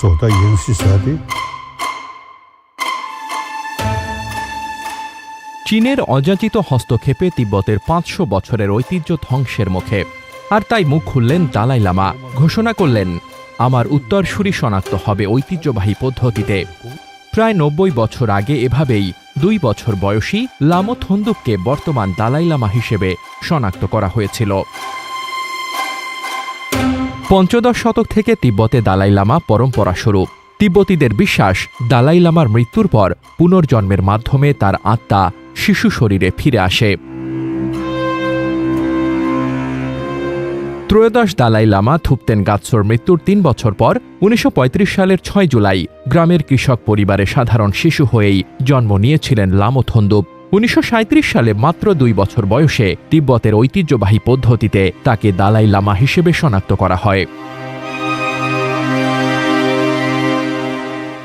走的延续下去。 চীনের অযাচিত হস্তক্ষেপে তিব্বতের পাঁচশো বছরের ঐতিহ্য ধ্বংসের মুখে আর তাই মুখ খুললেন দালাই লামা ঘোষণা করলেন আমার উত্তরসূরি শনাক্ত হবে ঐতিহ্যবাহী পদ্ধতিতে প্রায় নব্বই বছর আগে এভাবেই দুই বছর বয়সী লামো থন্দুককে বর্তমান দালাই লামা হিসেবে শনাক্ত করা হয়েছিল পঞ্চদশ শতক থেকে তিব্বতে দালাই লামা পরম্পরা স্বরূপ তিব্বতীদের বিশ্বাস, দালাই লামার মৃত্যুর পর পুনর্জন্মের মাধ্যমে তার আত্মা শিশু শরীরে ফিরে আসে। ত্রয়োদশ দালাই লামা থুপতেন গাৎসোর মৃত্যুর তিন বছর পর উনিশশো পঁয়ত্রিশ সালের ছয় জুলাই গ্রামের কৃষক পরিবারে সাধারণ শিশু হয়েই জন্ম নিয়েছিলেন লামোথন্দুপ উনিশশো সাঁইত্রিশ সালে মাত্র দুই বছর বয়সে তিব্বতের ঐতিহ্যবাহী পদ্ধতিতে তাকে দালাই লামা হিসেবে শনাক্ত করা হয়।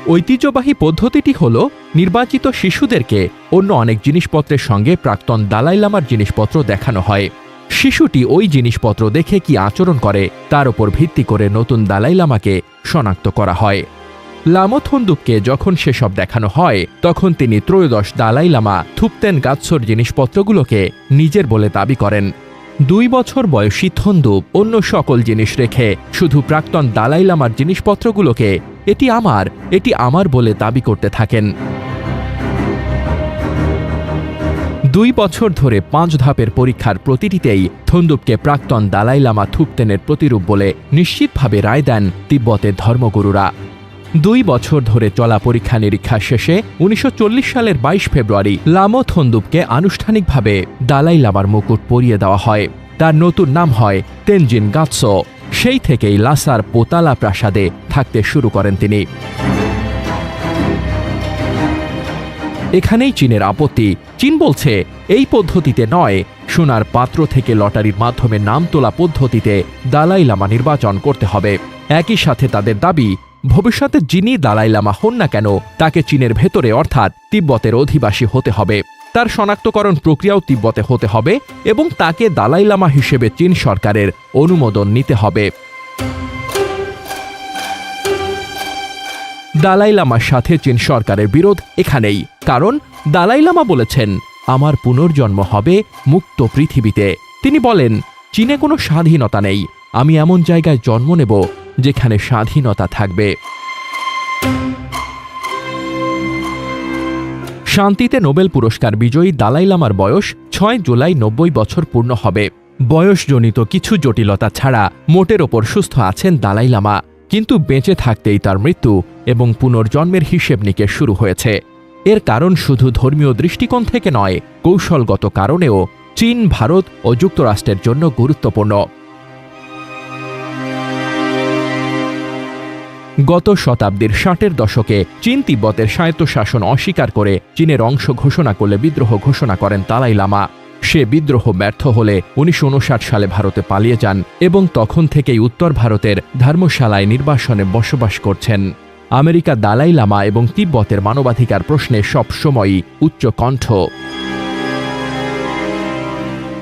ঐতিহ্যবাহী পদ্ধতিটি হল, নির্বাচিত শিশুদেরকে অন্য অনেক জিনিসপত্রের সঙ্গে প্রাক্তন দালাই লামার জিনিসপত্র দেখানো হয়। শিশুটি ওই জিনিসপত্র দেখে কি আচরণ করে, তার উপর ভিত্তি করে নতুন দালাই লামাকে শনাক্ত করা হয়। লামথন্দুককে যখন সেসব দেখানো হয়, তখন তিনি ত্রয়োদশ দালাই লামা থুপতেন গাছর জিনিসপত্রগুলোকে নিজের বলে দাবি করেন। দুই বছর বয়সী থন্দুপ অন্য সকল জিনিস রেখে শুধু প্রাক্তন দালাই লামার জিনিসপত্রগুলোকে এটি আমার এটি আমার বলে দাবি করতে থাকেন। দুই বছর ধরে পাঁচ ধাপের পরীক্ষার প্রতিটিতেই থন্দুপকে প্রাক্তন দালাই লামা থুপতেনের প্রতিরূপ বলে নিশ্চিতভাবে রায় দেন তিব্বতের ধর্মগুরুরা। দুই বছর ধরে চলা পরীক্ষা নিরীক্ষা শেষে উনিশশো চল্লিশ সালের বাইশ ফেব্রুয়ারি লামো থন্দুপকে আনুষ্ঠানিকভাবে দালাই লামার মুকুট পরিয়ে দেওয়া হয়। তার নতুন নাম হয় তেনজিন গাৎসো। সেই থেকেই লাসার পোতালা প্রাসাদে থাকতে শুরু করেন তিনি। এখানেই চীনের আপত্তি। চীন বলছে, এই পদ্ধতিতে নয়, সোনার পাত্র থেকে লটারির মাধ্যমে নাম তোলা পদ্ধতিতে দালাই লামা নির্বাচন করতে হবে। একই সাথে তাদের দাবি ভবিষ্যতে যিনি দালাই লামা হন না কেন, তাকে চীনের ভেতরে, অর্থাৎ তিব্বতের অধিবাসী হতে হবে। তার শনাক্তকরণ প্রক্রিয়াও তিব্বতে হতে হবে এবং তাকে দালাই লামা হিসেবে চীন সরকারের অনুমোদন নিতে হবে। দালাই লামার সাথে চীন সরকারের বিরোধ এখানেই, কারণ দালাই লামা বলেছেন, আমার পুনর্জন্ম হবে মুক্ত পৃথিবীতে। তিনি বলেন, চীনে কোনো স্বাধীনতা নেই, আমি এমন জায়গায় জন্ম নেব যেখানে স্বাধীনতা থাকবে। শান্তিতে নোবেল পুরস্কার বিজয়ী দালাই লামার বয়স ছয় জুলাই নব্বই বছর পূর্ণ হবে। বয়সজনিত কিছু জটিলতা ছাড়া মোটের ওপর সুস্থ আছেন দালাই লামা। কিন্তু বেঁচে থাকতেই তার মৃত্যু এবং পুনর্জন্মের হিসেব নিকেশ শুরু হয়েছে। এর কারণ শুধু ধর্মীয় দৃষ্টিকোণ থেকে নয়, কৌশলগত কারণেও চীন, ভারত ও যুক্তরাষ্ট্রের জন্য গুরুত্বপূর্ণ। গত শতাব্দীর ষাটের দশকে চীন তিব্বতের স্বায়ত্তশাসন অস্বীকার করে চীনের অংশ ঘোষণা করলে বিদ্রোহ ঘোষণা করেন তালাই লামা। সে বিদ্রোহ ব্যর্থ হলে উনিশশো উনষাট সালে ভারতে পালিয়ে যান এবং তখন থেকেই উত্তর ভারতের ধর্মশালায় নির্বাসনে বসবাস করছেন। আমেরিকা দালাই লামা এবং তিব্বতের মানবাধিকার প্রশ্নে সবসময়ই উচ্চ কণ্ঠ।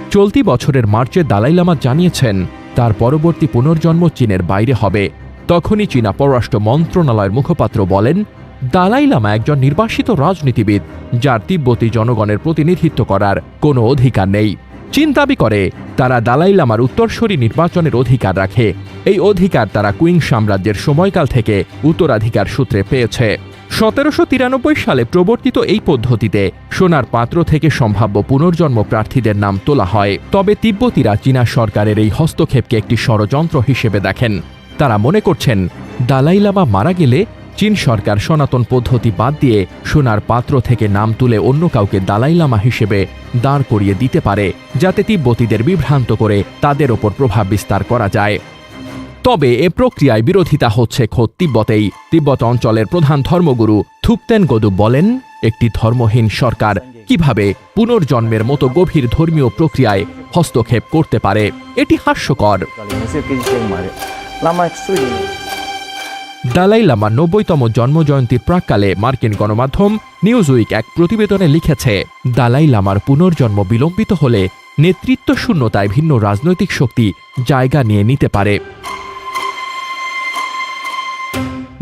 চলতি বছরের মার্চে দালাই লামা জানিয়েছেন, তার পরবর্তী পুনর্জন্ম চীনের বাইরে হবে। তখনই চীনা পররাষ্ট্র মন্ত্রণালয়ের মুখপাত্র বলেন, দালাই লামা একজন নির্বাসিত রাজনীতিবিদ, যার তিব্বতী জনগণের প্রতিনিধিত্ব করার কোনো অধিকার নেই। চীন দাবি করে, তারা দালাই লামার উত্তরসূরি নির্বাচনের অধিকার রাখে। এই অধিকার তারা কুইং সাম্রাজ্যের সময়কাল থেকে উত্তরাধিকার সূত্রে পেয়েছে। সতেরোশো তিরানব্বই সালে প্রবর্তিত এই পদ্ধতিতে সোনার পাত্র থেকে সম্ভাব্য পুনর্জন্ম প্রার্থীদের নাম তোলা হয়। তবে তিব্বতীরা চীনা সরকারের এই হস্তক্ষেপকে একটি ষড়যন্ত্র হিসেবে দেখেন। তারা মনে করছেন, দালাই লামা মারা গেলে চীন সরকার সনাতন পদ্ধতি বাদ দিয়ে সোনার পাত্র থেকে নাম তুলে অন্য কাউকে দালাই লামা হিসেবে দাঁড় করিয়ে দিতে পারে, যাতে তিব্বতীদের বিভ্রান্ত করে তাদের ওপর প্রভাব বিস্তার করা যায়। তবে এ প্রক্রিয়ায় বিরোধিতা হচ্ছে খোদ তিব্বতেই। তিব্বত অঞ্চলের প্রধান ধর্মগুরু থুপতেন গদু বলেন, একটি ধর্মহীন সরকার কীভাবে পুনর্জন্মের মতো গভীর ধর্মীয় প্রক্রিয়ায় হস্তক্ষেপ করতে পারে, এটি হাস্যকর। লামা এক্সুইলি দালাই লামা নব্বইতম জন্মজয়ন্তীর প্রাককালে মার্কিন গণমাধ্যম নিউজ উইক এক প্রতিবেদনে লিখেছে, দালাই লামার পুনর্জন্ম বিলম্বিত হলে নেতৃত্ব শূন্যতায় ভিন্ন রাজনৈতিক শক্তি জায়গা নিয়ে নিতে পারে।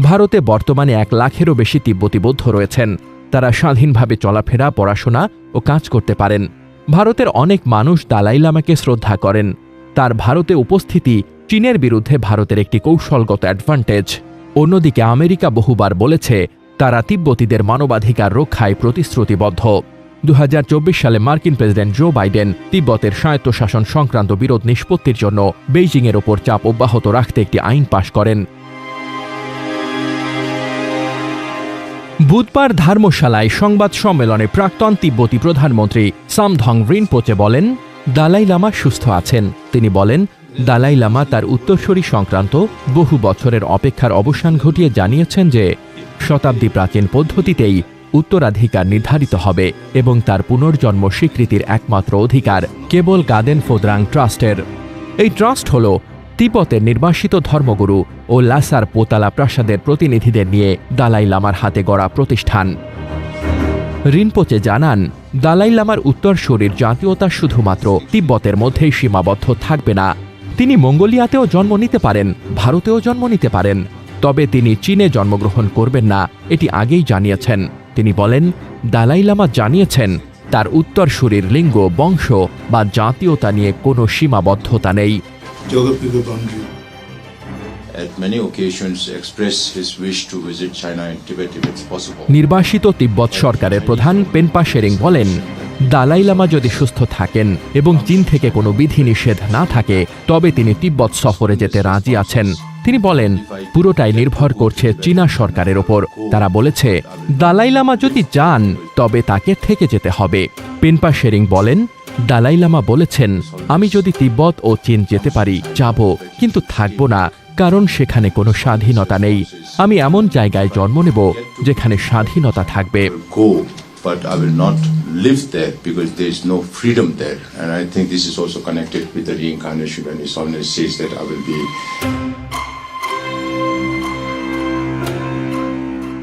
ভারতে বর্তমানে এক লাখেরও বেশি তিব্বতী বৌদ্ধ রয়েছেন। তারা স্বাধীনভাবে চলাফেরা, পড়াশোনা ও কাজ করতে পারেন। ভারতের অনেক মানুষ দালাই লামাকে শ্রদ্ধা করেন। তার ভারতে উপস্থিতি চীনের বিরুদ্ধে ভারতের একটি কৌশলগত অ্যাডভান্টেজ অন্যদিকে আমেরিকা বহুবার বলেছে, তারা তিব্বতীদের মানবাধিকার রক্ষায় প্রতিশ্রুতিবদ্ধ। দু হাজার চব্বিশ সালে মার্কিন প্রেসিডেন্ট জো বাইডেন তিব্বতের স্বায়ত্তশাসন সংক্রান্ত বিরোধ নিষ্পত্তির জন্য বেইজিংয়ের ওপর চাপ অব্যাহত রাখতে একটি আইন পাশ করেন। বুধবার ধর্মশালায় সংবাদ সম্মেলনে প্রাক্তন তিব্বতী প্রধানমন্ত্রী সামধং রিনপোচে বলেন দালাই লামা সুস্থ আছেন। তিনি বলেন, দালাই লামা তার উত্তরসূরি সংক্রান্ত বহু বছরের অপেক্ষার অবসান ঘটিয়ে জানিয়েছেন যে, শতাব্দী প্রাচীন পদ্ধতিতেই উত্তরাধিকার নির্ধারিত হবে এবং তার পুনর্জন্ম স্বীকৃতির একমাত্র অধিকার কেবল গাদেন ফোদ্রাং ট্রাস্টের। এই ট্রাস্ট হল তিব্বতের নির্বাসিত ধর্মগুরু ও লাসার পোতালা প্রাসাদের প্রতিনিধিদের নিয়ে দালাই লামার হাতে গড়া প্রতিষ্ঠান। রিনপোচে জানান দালাই লামার উত্তরসূরির জাতীয়তা শুধুমাত্র। তিব্বতের মধ্যেই সীমাবদ্ধ থাকবে না। তিনি মঙ্গোলিয়াতেও জন্ম নিতে পারেন, ভারতেও জন্ম নিতে পারেন। তবে তিনি চীনে জন্মগ্রহণ করবেন না, এটি আগেই জানিয়েছেন। তিনি বলেন, দালাই লামা জানিয়েছেন, তার উত্তরসূরির লিঙ্গ, বংশ বা জাতীয়তা নিয়ে কোনো সীমাবদ্ধতা নেই। নির্বাসিত তিব্বত সরকারের প্রধান পেনপা শেরিং বলেন, দালাই লামা যদি সুস্থ থাকেন এবং চীন থেকে কোনো বিধিনিষেধ না থাকে, তবে তিনি তিব্বত সফরে যেতে রাজি আছেন। তিনি বলেন, পুরোটাই নির্ভর করছে চীনা সরকারের ওপর। তারা বলেছে, দালাই লামা যদি যান, তবে তাকে থেকে যেতে হবে। পেনপা শেরিং বলেন, দালাই লামা বলেছেন, আমি যদি তিব্বত ও চীন যেতে পারি, যাব, কিন্তু থাকব না। কারণ সেখানে কোনো স্বাধীনতা নেই। আমি এমন জায়গায় জন্ম নেব যেখানে স্বাধীনতা থাকবে।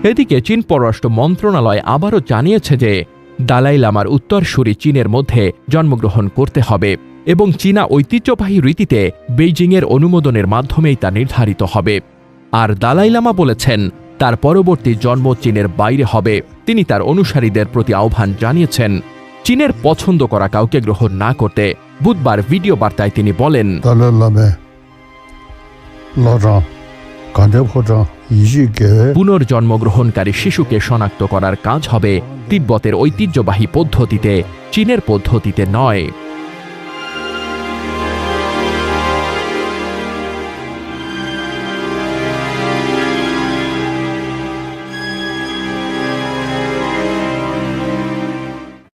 এদিকে চীন পররাষ্ট্র মন্ত্রণালয় আবারও জানিয়েছে যে দালাই লামার উত্তরসূরি চীনের মধ্যে জন্মগ্রহণ করতে হবে। এবং চীনা ঐতিহ্যবাহী রীতিতে বেইজিংয়ের অনুমোদনের মাধ্যমেই তা নির্ধারিত হবে। আর দালাই লামা বলেছেন তার পরবর্তী জন্ম চীনের বাইরে হবে। তিনি তার অনুসারীদের প্রতি আহ্বান জানিয়েছেন চীনের পছন্দ করা কাউকে গ্রহণ না করতে। বুধবার ভিডিও বার্তায় তিনি বলেন পুনর্জন্মগ্রহণকারী শিশুকে শনাক্ত করার কাজ হবে তিব্বতের ঐতিহ্যবাহী পদ্ধতিতে চীনের পদ্ধতিতে নয়।